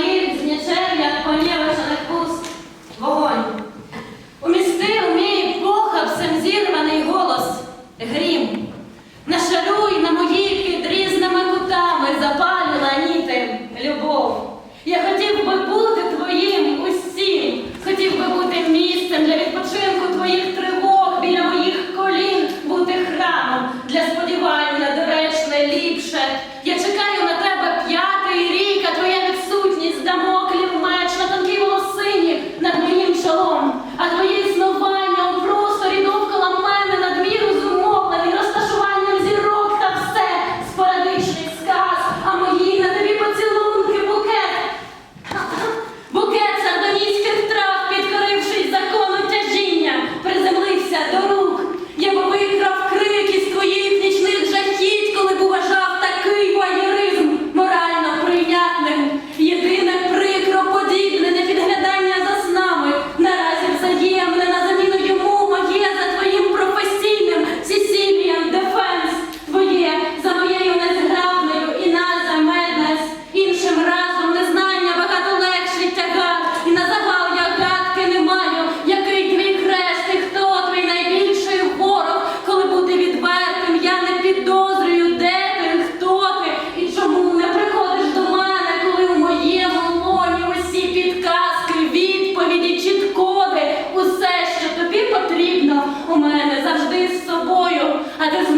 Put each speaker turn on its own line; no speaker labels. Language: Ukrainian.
Паїв, знічер'я, понєвиш, Алекус, вогонь. Умістив мій похабцем зірваний голос, грім. Нашаруй на моїх під різними кутами запалила нітим любов. Я хотів би бути твоїм усім, хотів би бути місцем для відпочинку твоїх тривог, біля моїх колін, бути храмом для сподівання, доречне, ліпше. Я I just